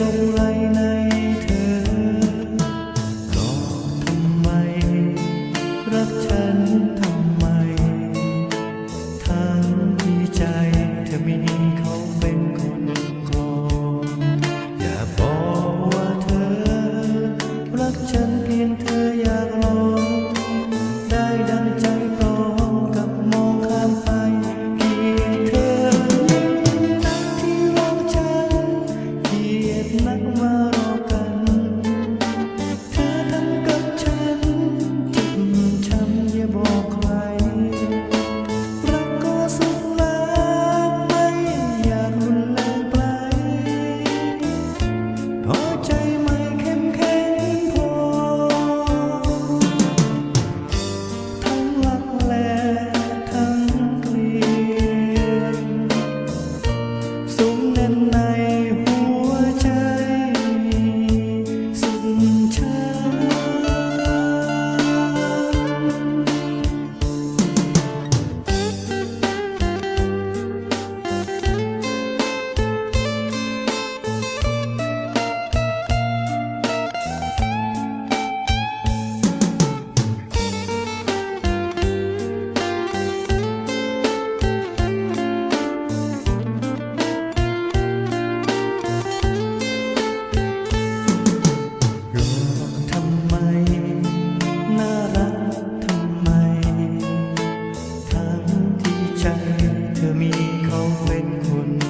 ลงไลในเธอตอนทำไมรักฉัน ธอมีเขาเป็นคน